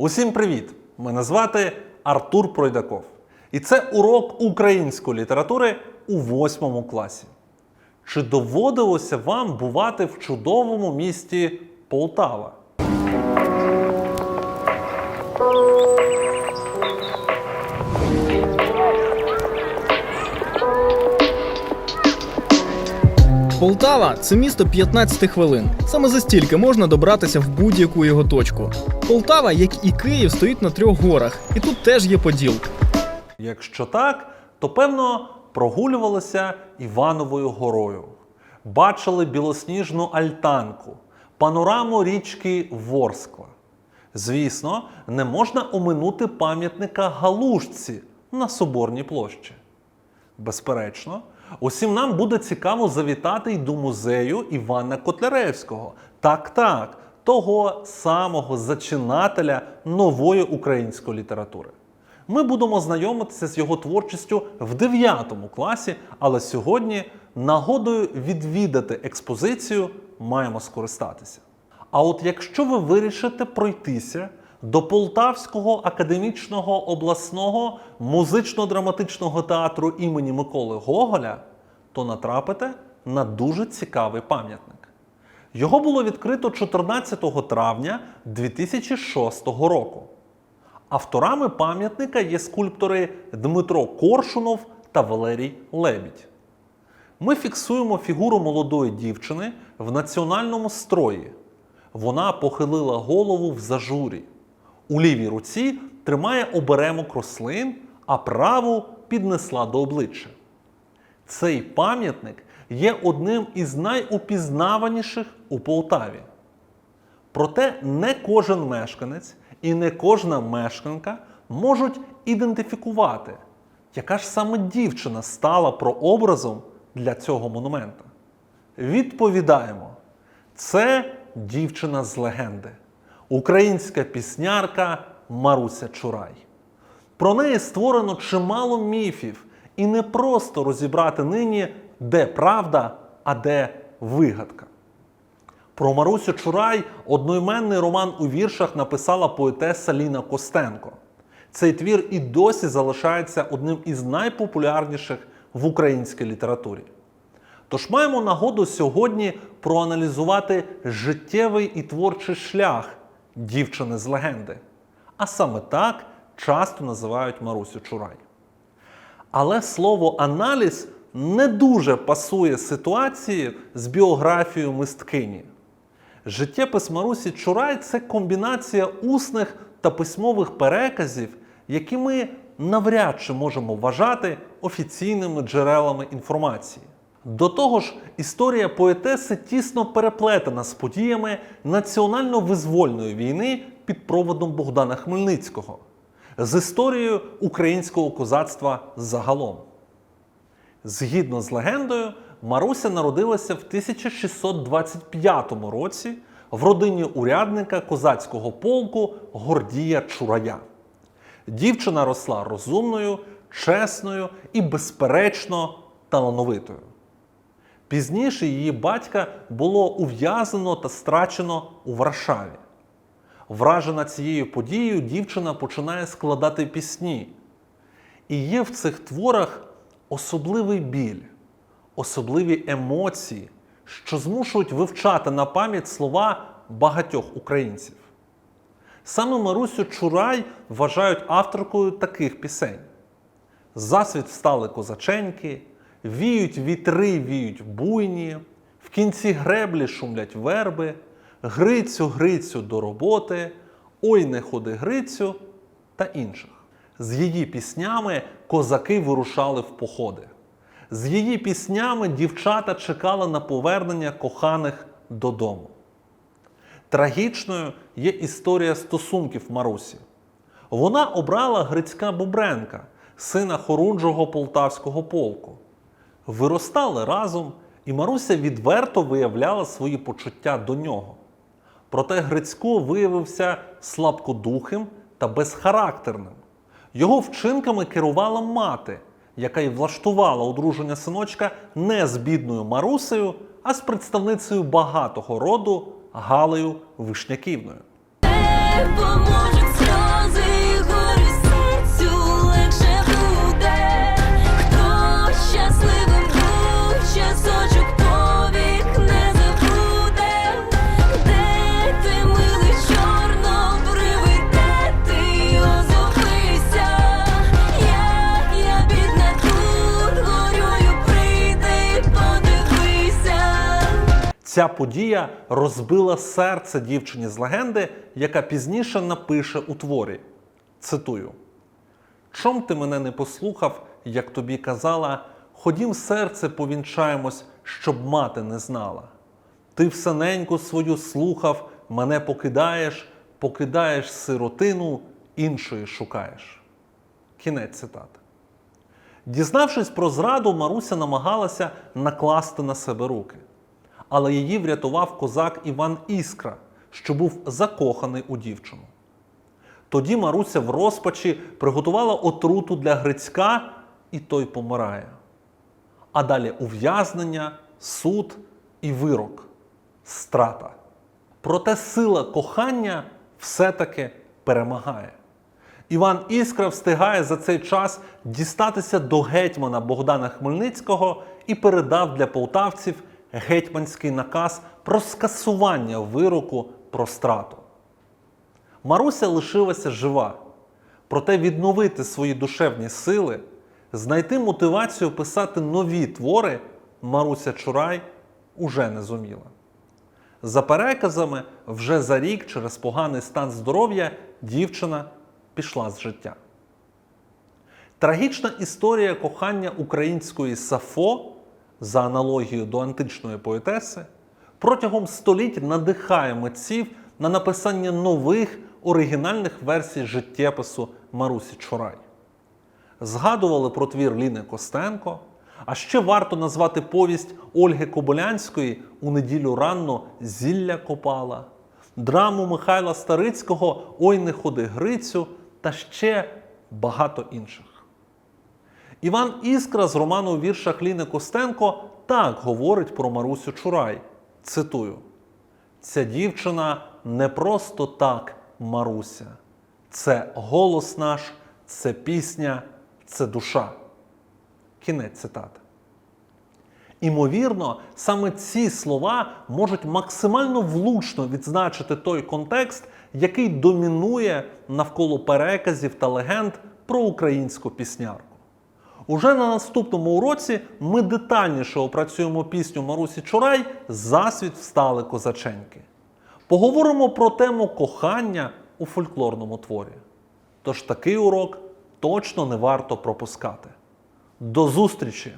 Усім привіт! Мене звати Артур Пройдаков. І це урок української літератури у восьмому класі. Чи доводилося вам бувати в чудовому місті Полтава? Полтава це місто 15 хвилин. Саме за стільки можна добратися в будь-яку його точку. Полтава, як і Київ, стоїть на трьох горах, і тут теж є поділ. Якщо так, то певно прогулювалися Івановою горою, бачили білосніжну альтанку, панораму річки Ворскла. Звісно, не можна оминути пам'ятника Галушці на Соборній площі. Безперечно, усім нам буде цікаво завітати й до музею Івана Котляревського. Так, так, того самого зачинателя нової української літератури. Ми будемо знайомитися з його творчістю в 9 класі, але сьогодні нагодою відвідати експозицію маємо скористатися. А от якщо ви вирішите пройтися до Полтавського академічного обласного музично-драматичного театру імені Миколи Гоголя, то натрапите на дуже цікавий пам'ятник. Його було відкрито 14 травня 2006 року. Авторами пам'ятника є скульптори Дмитро Коршунов та Валерій Лебідь. Ми фіксуємо фігуру молодої дівчини в національному строї. Вона похилила голову в зажурі. У лівій руці тримає оберемок рослин, а праву піднесла до обличчя. Цей пам'ятник є одним із найупізнаваніших у Полтаві. Проте не кожен мешканець і не кожна мешканка можуть ідентифікувати, яка ж саме дівчина стала прообразом для цього монумента. Відповідаємо: це дівчина з легенди, українська піснярка Маруся Чурай. Про неї створено чимало міфів, і не просто розібрати нині, де правда, а де вигадка. Про Марусю Чурай одноіменний роман у віршах написала поетеса Ліна Костенко. Цей твір і досі залишається одним із найпопулярніших в українській літературі. Тож маємо нагоду сьогодні проаналізувати життєвий і творчий шлях дівчини з легенди. А саме так часто називають Марусю Чурай. Але слово аналіз не дуже пасує ситуації з біографією мисткині. Життєпис Марусі Чурай це комбінація усних та письмових переказів, які ми навряд чи можемо вважати офіційними джерелами інформації. До того ж, історія поетеси тісно переплетена з подіями національно-визвольної війни під проводом Богдана Хмельницького, з історією українського козацтва загалом. Згідно з легендою, Маруся народилася в 1625 році в родині урядника козацького полку Гордія Чурая. Дівчина росла розумною, чесною і, безперечно, талановитою. Пізніше її батька було ув'язнено та страчено у Варшаві. Вражена цією подією, дівчина починає складати пісні. І є в цих творах особливий біль, особливі емоції, що змушують вивчати на пам'ять слова багатьох українців. Саме Марусю Чурай вважають авторкою таких пісень: Засвіт встали козаченьки, віють вітри, віють буйні, в кінці греблі шумлять верби, Грицю, Грицю до роботи, Ой не ходи Грицю та інших. З її піснями козаки вирушали в походи. З її піснями дівчата чекали на повернення коханих додому. Трагічною є історія стосунків Марусі. Вона обрала Грицька Бобренка, сина хорунжого полтавського полку. Виростали разом, і Маруся відверто виявляла свої почуття до нього. Проте Грицько виявився слабкодухим та безхарактерним. Його вчинками керувала мати, яка й влаштувала одруження синочка не з бідною Марусею, а з представницею багатого роду Галею Вишняківною. Ця подія розбила серце дівчині з легенди, яка пізніше напише у творі. Цитую: Чом ти мене не послухав, як тобі казала, ходім серце повінчаємось, щоб мати не знала. Ти все неньку свою слухав, мене покидаєш, покидаєш сиротину, іншої шукаєш. Кінець цитати. Дізнавшись про зраду, Маруся намагалася накласти на себе руки. Але її врятував козак Іван Іскра, що був закоханий у дівчину. Тоді Маруся в розпачі приготувала отруту для Грицька, і той помирає. А далі ув'язнення, суд і вирок страта. Проте сила кохання все-таки перемагає. Іван Іскра встигає за цей час дістатися до гетьмана Богдана Хмельницького і передав для полтавців гетьманський наказ про скасування вироку про страту. Маруся лишилася жива, проте відновити свої душевні сили, знайти мотивацію писати нові твори Маруся Чурай уже не зуміла. За переказами, вже за рік через поганий стан здоров'я дівчина пішла з життя. Трагічна історія кохання української Сафо, за аналогією до античної поетеси, протягом століть надихає митців на написання нових оригінальних версій життєпису Марусі Чорай. Згадували про твір Ліни Костенко, а ще варто назвати повість Ольги Кобилянської у неділю ранно Зілля Копала, драму Михайла Старицького Ой не ходи Грицю та ще багато інших. Іван Іскра з роману у віршах Ліни Костенко так говорить про Марусю Чурай. Цитую: Ця дівчина не просто так Маруся. Це голос наш, це пісня, це душа. Кінець цитати. Імовірно, саме ці слова можуть максимально влучно відзначити той контекст, який домінує навколо переказів та легенд про українську піснярку. Уже на наступному уроці ми детальніше опрацюємо пісню Марусі Чурай Засвіт встали козаченьки. Поговоримо про тему кохання у фольклорному творі. Тож такий урок точно не варто пропускати. До зустрічі!